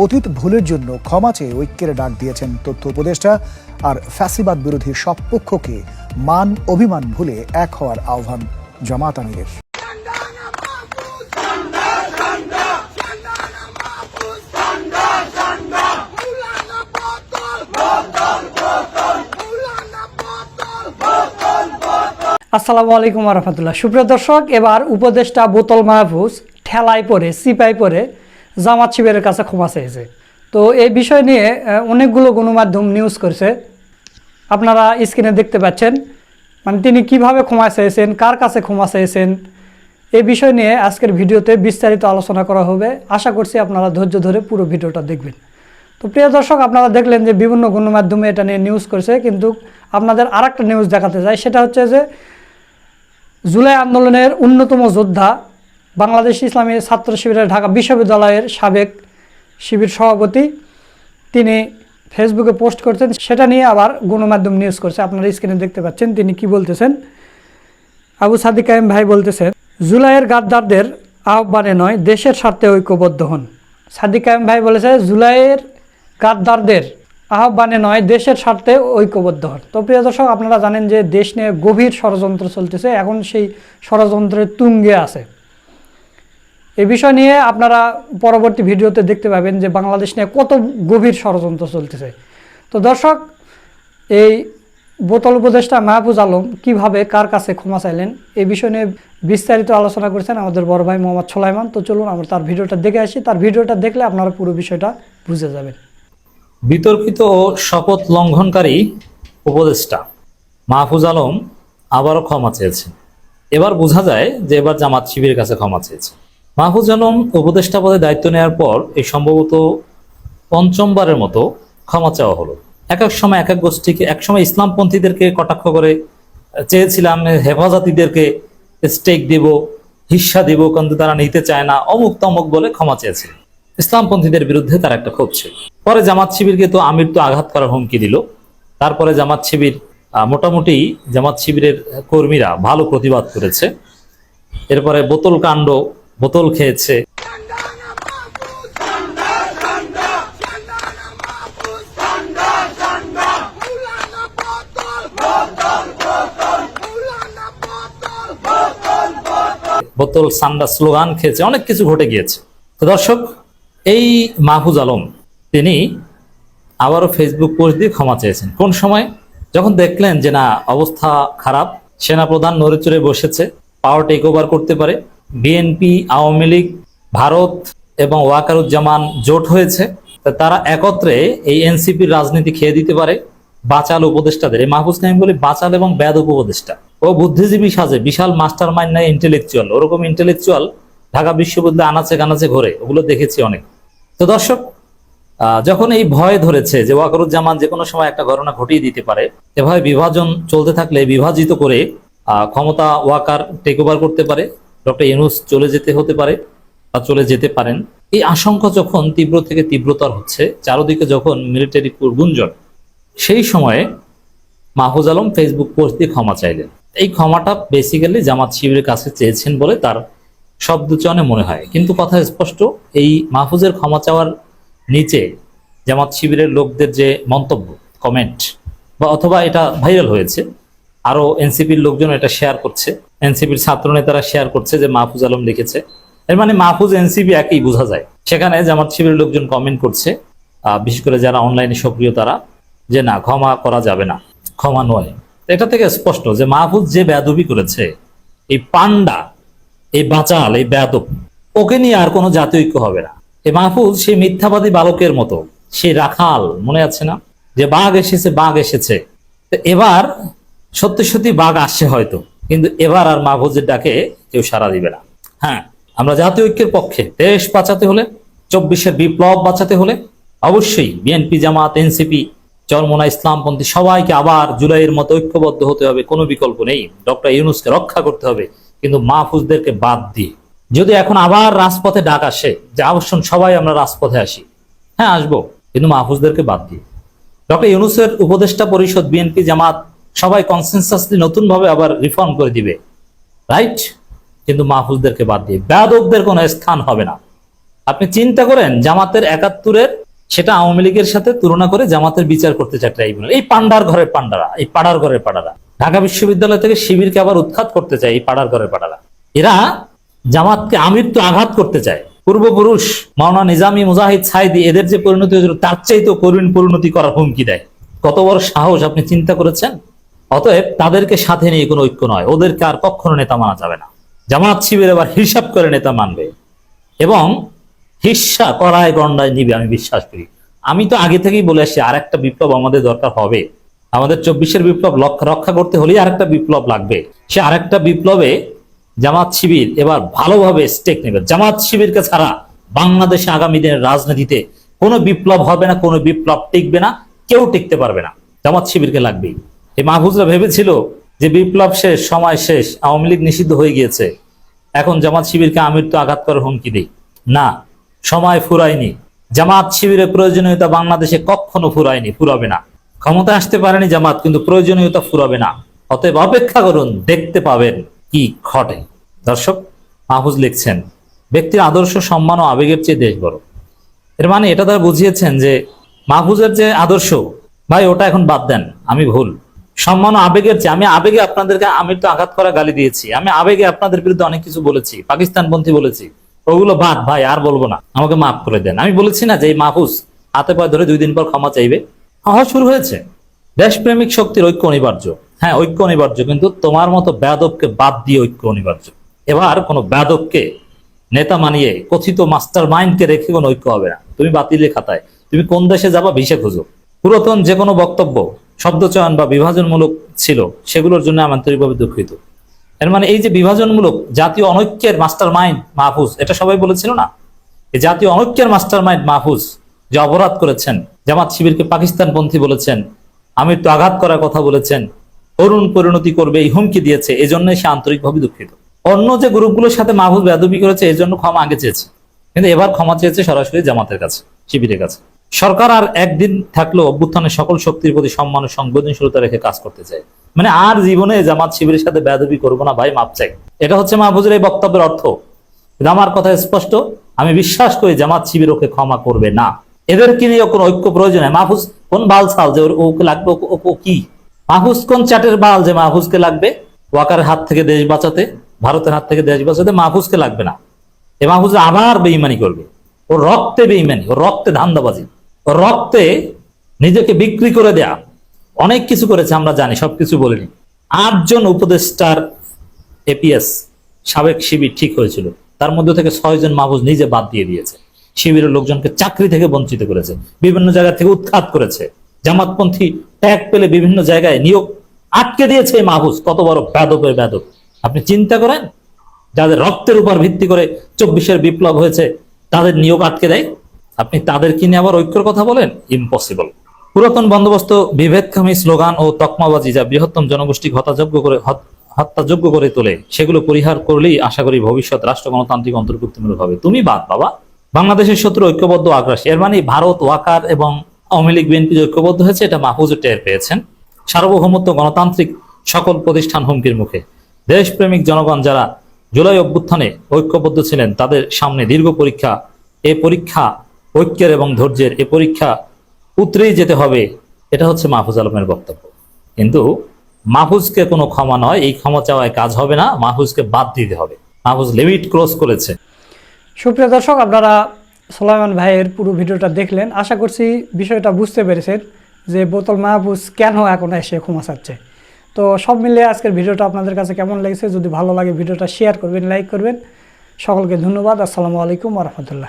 অতীত ভুলের জন্য ক্ষমা চেয়ে ঐক্যের ডাক দিয়েছেন তথ্য উপদেষ্টা আর ফ্যাসিবাদ বিরোধী সব পক্ষকে মান অভিমান ভুলে এক হওয়ার আহ্বান জামাত আমিরের। আসসালামু আলাইকুম রহমতুল্লাহ। সুপ্রিয় দর্শক, এবার উপদেষ্টা বোতল মাহফুজ ঠেলায় পরে সিপাই পড়ে জামাত শিবিরের কাছে ক্ষমা চেয়েছে তো এই বিষয় নিয়ে অনেকগুলো গণমাধ্যম নিউজ করছে। আপনারা স্ক্রিনে দেখতে পাচ্ছেন। মানে তিনি কীভাবে ক্ষমা চেয়েছেন, কার কাছে ক্ষমা চেয়েছেন, এই বিষয় নিয়ে আজকের ভিডিওতে বিস্তারিত আলোচনা করা হবে। আশা করছি আপনারা ধৈর্য ধরে পুরো ভিডিওটা দেখবেন। তো প্রিয় দর্শক, আপনারা দেখলেন যে বিভিন্ন গণমাধ্যমে এটা নিয়ে নিউজ করছে, কিন্তু আপনাদের আর নিউজ দেখাতে চাই। সেটা হচ্ছে যে, জুলাই আন্দোলনের অন্যতম যোদ্ধা বাংলাদেশ ইসলামী ছাত্র শিবিরের ঢাকা বিশ্ববিদ্যালয়ের সাবেক শিবির সভাপতি, তিনি ফেসবুকে পোস্ট করছেন। সেটা নিয়ে আবার গণমাধ্যম নিউজ করছে। আপনারা স্ক্রিনে দেখতে পাচ্ছেন তিনি কি বলতেছেন। আবু সাদিক কায়েম ভাই বলতেছেন, জুলাইয়ের গাদ্দারদের আহ্বানে নয়, দেশের স্বার্থে ঐক্যবদ্ধ হন। সাদিক কায়েম ভাই বলেছে, জুলাইয়ের গাদ্দারদের আহ্বানে নয়, দেশের স্বার্থে ঐক্যবদ্ধ হন। তো প্রিয় দর্শক, আপনারা জানেন যে দেশ নিয়ে গভীর ষড়যন্ত্র চলতেছে। এখন সেই ষড়যন্ত্রের তুঙ্গে আছে। এই বিষয় নিয়ে আপনারা পরবর্তী ভিডিওতে দেখতে পাবেন যে বাংলাদেশ নিয়ে কত গভীর ষড়যন্ত্র চলতেছে। তো দর্শক, এই বোতল উপদেষ্টা মাহফুজ আলম কীভাবে কার কাছে ক্ষমা চাইলেন এ বিষয় নিয়ে বিস্তারিত আলোচনা করেছেন আমাদের বড় ভাই মোহাম্মদ সোলাইমান। তো চলুন, আমরা তার ভিডিওটা দেখে আসি। তার ভিডিওটা দেখলে আপনারা পুরো বিষয়টা বুঝে যাবেন। বিতর্কিত শপথ লঙ্ঘনকারী উপদেষ্টা মাহফুজ আলম আবারও ক্ষমা চেয়েছেন। এবার বোঝা যায় যে এবার জামাত শিবিরের কাছে ক্ষমা চেয়েছে। মাহফুজ আলম উপদেষ্টা পদে দায়িত্ব নেওয়ার পর এই সম্ভবত পঞ্চমবারের মতো ক্ষমা চাওয়া হলো। এক এক সময়, এক এক গোষ্ঠীকে, এক সময় ইসলামপন্থীদেরকে কটাক্ষ করে, চেয়েছিলাম হেফাজতিদেরকে স্টেক দিব হিস্সা দিব, কিন্তু তারা নিতে চায় না, অমুক তমুক বলে ক্ষমা চেয়েছিল ইসলামপন্থীদের বিরুদ্ধে তার একটা ক্ষোভ ছিল। পরে জামাত শিবিরকে তো আমির তো আঘাত করার হুমকি দিল। তারপরে জামাত শিবির মোটামুটি জামাত শিবিরের কর্মীরা ভালো প্রতিবাদ করেছে। এরপরে বোতল কাণ্ড বোতল খেয়েছে। বোতল, সান্ডা স্লোগান খেয়েছে, অনেক কিছু ঘটে গিয়েছে। তো দর্শক, এই মাহফুজ আলম, তিনি আবারও ফেসবুক পোস্ট দিয়ে ক্ষমা চেয়েছেন। কোন সময়? যখন দেখলেন যে না, অবস্থা খারাপ, সেনাপ্রধান নড়েচড়ে বসেছে পাওয়ার টেক ওভার করতে পারে বিএনপি, আওয়ামী লীগ, ভারত এবং ওয়াকারুজ্জামান জোট হয়েছে। তারা একত্রে এই এনসিপির রাজনীতি খেয়ে দিতে পারে, বাচাল উপদেষ্টাদের। এই মাহফুজ নাইম বলে বাচাল এবং ব্যাদ উপদেষ্টা। ও বুদ্ধিজীবী সাজে, বিশাল মাস্টার মাইন্ড নাই ইন্টেলেকচুয়াল ওরকম ইন্টেলেকচুয়াল ঢাকা বিশ্ববিদ্যালয়ে আনাচে কানাচে ঘোরে, ওগুলো দেখেছি অনেক। তো দর্শক যখন এই ভয় ধরেছে যে ওয়াকারুজ্জামান যে কোনো সময় একটা ঘটনা ঘটিয়ে দিতে পারে, এভাবে বিভাজন চলতে থাকলে বিভাজিত করে ক্ষমতা ওয়াকার টেক ওভার করতে পারে। ডক্টর ইউনুস চলে যেতে হতে পারে বা চলে যেতে পারেন। এই আশঙ্কা যখন তীব্র থেকে তীব্রতর হচ্ছে, চারদিকে যখন মিলিটারি গুঞ্জন সেই সময়ে মাহফুজ আলম ফেসবুক পোস্ট দিয়ে ক্ষমা চাইলেন। এই ক্ষমাটা বেসিক্যালি জামাত শিবিরের কাছে চেয়েছেন বলে তার শব্দচয়নে মনে হয়। কিন্তু কথা স্পষ্ট, এই মাহফুজের ক্ষমা চাওয়ার নিচে জামাত শিবিরের লোকদের যে মন্তব্য কমেন্ট বা অথবা এটা ভাইরাল হয়েছে আরও এনসিপির লোকজন এটা শেয়ার করছে। এনসিপির ছাত্র নেতারা শেয়ার করছে যে মাহফুজ আলম লিখেছে। এর মানে মাহফুজ, এনসিপি একই বোঝা যায়। সেখানে জামাত শিবিরের লোকজন কমেন্ট করছে। বিশেষ করে যারা অনলাইনে সক্রিয় তারা যে না, ক্ষমা করা যাবে না, ক্ষমা নয়। এটা থেকে স্পষ্ট যে মাহফুজ যে বেয়াদবি করেছে, এই পান্ডা এই বাঁচাল, এই বেয়াদব, ওকে নিয়ে আর কোনো জাতীয় ঐক্য হবে না। এই মাহফুজ সেই মিথ্যাবাদী বালকের মতো, সেই রাখাল, মনে আছে না? যে বাঘ এসেছে বাঘ এসেছে। এবার সত্যি সত্যি বাঘ আসছে হয়তো, কিন্তু এবার আর মাহফুজের ডাকে কেউ সাড়া দিবে না। হ্যাঁ আমরা জাতীয় ঐক্যের পক্ষে, দেশ বাঁচাতে হলে, চব্বিশের বিপ্লব বাঁচাতে হলে, অবশ্যই বিএনপি, জামাত, এনসিপি, চরমোনা, ইসলামপন্থী সবাইকে আবার জুলাইয়ের মতো ঐক্যবদ্ধ হতে হবে, কোনো বিকল্প নেই। ডক্টর ইউনুসকে রক্ষা করতে হবে, কিন্তু মাহফুজদেরকে বাদ দিয়ে। যদি এখন আবার রাজপথে ডাক আসে, যে আবশ্যন সবাই আমরা রাজপথে আসি হ্যাঁ আসব, কিন্তু মাহফুজদেরকে বাদ দিয়ে। ডক্টর ইউনুসের উপদেষ্টা পরিষদ, বিএনপি, জামাত সবাই কনসেনসাসলি নতুনভাবে আবার রিফর্ম করে দিবে। রাইট কিন্তু মাহফুজদেরকে বাদ দিয়ে। বেয়াদবদের কোনো স্থান হবে না। আপনি চিন্তা করেন, জামাতের একাত্তরের সেটা আওয়ামী লীগের সাথে তুলনা করে জামাতের বিচার করতে চায় ট্রাইব্যুনাল। এই পান্ডার ঘরের পান্ডারা এই পাড়ার ঘরের পাড়ারা। ঢাকা বিশ্ববিদ্যালয় থেকে শিবিরকে আবার উৎখাত করতে চায় এই পাড়ার ঘরের পাড়ারা। এরা জামাতকে আমৃত্যু আঘাত করতে চায়। পূর্বপুরুষ মাওনা নিজামী মুজাহিদ সাইদি, এদের যে পরিণতি হয়েছিল, তার চাইতেও করুণ পরিণতি করার হুমকি দেয়। কত বড় সাহস, আপনি চিন্তা করেছেন? অতএব তাদেরকে সাথে নিয়ে কোনো ঐক্য নয়। ওদেরকে আর কখনো নেতা মানা যাবে না। জামাত শিবির এবার হিসাব করে নেতা মানবে। এবং হিস্সা করায় গন্ডায় নিবে, আমি বিশ্বাস করি। আমি তো আগে থেকেই বলে আসছি আর একটা বিপ্লব আমাদের দরকার হবে। আমাদের চব্বিশের বিপ্লব রক্ষা করতে হলেই আরেকটা বিপ্লব লাগবে। সে আর একটা বিপ্লবে জামাত শিবির এবার ভালোভাবে স্টেক নেবে। জামাত শিবিরকে ছাড়া বাংলাদেশে আগামী দিনের রাজনীতিতে কোনো বিপ্লব হবে না, কোনো বিপ্লব টিকবে না, কেউ টিকতে পারবে না। জামাত শিবিরকে লাগবেই। এই মাহফুজরা ভেবেছিল যে বিপ্লব শেষ, সময় শেষ, আওয়ামী লীগ নিষিদ্ধ হয়ে গিয়েছে। এখন জামাত শিবিরকে আমির তো আঘাত করার হুমকি দেই। না, সময় ফুরায়নি। জামাত শিবিরের প্রয়োজনীয়তা বাংলাদেশে কখনো ফুরায়নি, ফুরাবে না। ক্ষমতা আসতে পারেনি জামাত, কিন্তু প্রয়োজনীয়তা ফুরাবে না। অতএব অপেক্ষা করুন, দেখতে পাবেন কি ঘটে। দর্শক, মাহফুজ লিখছেন, ব্যক্তির আদর্শ, সম্মান ও আবেগের চেয়ে দেশ বড়। এর মানে এটা তারা বুঝিয়েছেন যে মাহফুজের যে আদর্শ, ভাই, ওটা এখন বাদ দেন, আমি ভুল। সম্মান আবেগের চেয়ে আমি আবেগে আপনাদেরকে আমি তো আঘাত করা গালি দিয়েছি। আমি আবেগে আপনাদের বিরুদ্ধে অনেক কিছু বলেছি। পাকিস্তানপন্থী বলেছি। ওগুলো বাদ, ভাই, আর বলব না। আমাকে মাফ করে দেন। আমি বলেছি না যে এই মাহফুজ হাতে পায়ে ধরে দুই দিন পর ক্ষমা চাইবে। হওয়া শুরু হয়েছে। দেশপ্রেমিক শক্তির ঐক্য অনিবার্য। হ্যাঁ ঐক্য অনিবার্য, কিন্তু তোমার মতো ব্যাদবকে বাদ দিয়ে ঐক্য অনিবার্য। এবার কোনো ব্যাদবকে নেতা মানিয়ে কথিত মাস্টার মাইন্ডকে রেখে কোনো ঐক্য হবে না। তুমি বাতিলের খাতায়। তুমি কোন দেশে যাবা, ভিসে খুঁজো। পুরাতন যে কোনো বক্তব্য শব্দচয়ন বা বিভাজনমূলক ছিল, সেগুলোর জন্য আন্তরিকভাবে দুঃখিত। এর মানে এই যে বিভাজনমূলক, জাতীয় অনৈক্যের মাস্টার মাইন্ড মাহফুজ, এটা সবাই বলেছিল না? জাতীয় অনৈক্যের মাস্টার মাইন্ড মাহফুজ যে অপরাধ করেছেন, জামাত শিবিরকে পাকিস্তানপন্থী বলেছেন, আমির তো আঘাত করার কথা বলেছেন, অরুণ পরিণতি করবে এই হুমকি দিয়েছে এই জন্যই সে আন্তরিকভাবে দুঃখিত। অন্য যে গ্রুপগুলোর সাথে মাহফুজ বেদবি করেছে এই জন্য ক্ষমা আগে চেয়েছে। কিন্তু এবার ক্ষমা চেয়েছে সরাসরি জামাতের কাছে, শিবিরের কাছে। সরকার আর একদিন থাকলেও অভ্যুত্থানের সকল শক্তির প্রতি সম্মান সংবেদনশীলতা রেখে কাজ করতে চায়। মানে আর জীবনে জামাত শিবিরের সাথে বেদবি করব না ভাই, মাপ চাই। এটা হচ্ছে মাহফুজের এই বক্তব্যের অর্থ। আমার কথা স্পষ্ট, আমি বিশ্বাস করি জামাত শিবির ওকে ক্ষমা করবে না। এদেরকে নিয়ে কোনো ঐক্য প্রয়োজন হয়? মাহফুজ, কোন বাল ছাল যে ওকে লাগবে, ও- কি? মাহফুজ, কোন চাটের বাল যে মাহফুজকে লাগবে? ওয়াকারের হাত থেকে দেশ বাঁচাতে, ভারতের হাত থেকে দেশ বাঁচাতে মাহফুজকে লাগবে না। এ মাহফুজ আবার বেইমানি করবে। ও রক্তে বেইমানি ও রক্তে ধান্দাবাজি। রক্তে নিজেকে বিক্রি করে দেয়া। অনেক কিছু করেছে, আমরা জানি, সবকিছু বলিনি। আটজন উপদেষ্টার এপিএস, সাবেক শিবির ঠিক হয়েছিল। তার মধ্যে থেকে ছয়জন মাহফুজ নিজে বাদ দিয়ে দিয়েছে। শিবিরের লোকজনকে চাকরি থেকে বঞ্চিত করেছে, বিভিন্ন জায়গা থেকে উৎখাত করেছে। জামাতপন্থী ট্যাগ পেলে বিভিন্ন জায়গায় নিয়োগ আটকে দিয়েছে এই মাহফুজ, কত বড় ব্যাদবের ব্যাদব আপনি চিন্তা করেন, যাদের রক্তের উপর ভিত্তি করে চব্বিশের বিপ্লব হয়েছে, তাদের নিয়োগ আটকে দেয়? আপনি তাদের কিনে আবার ঐক্যর কথা বলেন? ইম্পসিবল পুরাতন বন্দোবস্ত বিভেদকামী স্লোগান ও তকমাবাজি যা বৃহত্তম জনগোষ্ঠীকে হতাযোগ্য করে হত্যাযোগ্য করে তোলে, সেগুলো পরিহার করলেই আশা করি ভবিষ্যৎ রাষ্ট্র গণতান্ত্রিক অন্তর্ভুক্তিমূলক হবে। তুমি বাদ, বাবা। বাংলাদেশের শত্রু ঐক্যবদ্ধ আগ্রাসী। এর মানে ভারত, ওয়াকার এবং আওয়ামী লীগ, বিএনপি ঐক্যবদ্ধ হয়েছে, এটা মাহফুজও টের পেয়েছেন। সার্বভৌমত্ব, গণতান্ত্রিক সকল প্রতিষ্ঠান হুমকির মুখে। দেশপ্রেমিক জনগণ যারা জুলাই অভ্যুত্থানে ঐক্যবদ্ধ ছিলেন, তাদের সামনে দীর্ঘ পরীক্ষা। এ পরীক্ষা ঐক্যের এবং ধৈর্যের এ পরীক্ষা উতরেই যেতে হবে, এটা হচ্ছে মাহফুজ আলমের বক্তব্য। কিন্তু মাহফুজকে কোনো ক্ষমা নয়, এই ক্ষমা চাওয়ায় কাজ হবে না, মাহফুজকে বাদ দিতে হবে। মাহফুজ লিমিট ক্রস করেছে। সুপ্রিয় দর্শক, আপনারা সোলাইমান ভাইয়ের পুরো ভিডিওটা দেখলেন। আশা করছি বিষয়টা বুঝতে পেরেছেন যে বোতল মাহফুজ কেন এখন এসে ক্ষমা চাচ্ছে। তো সব মিলিয়ে আজকের ভিডিওটা আপনাদের কাছে কেমন লেগেছে? যদি ভালো লাগে ভিডিওটা শেয়ার করবেন লাইক করবেন। সকলকে ধন্যবাদ। আসসালামু আলাইকুম রহমতুল্লাহ।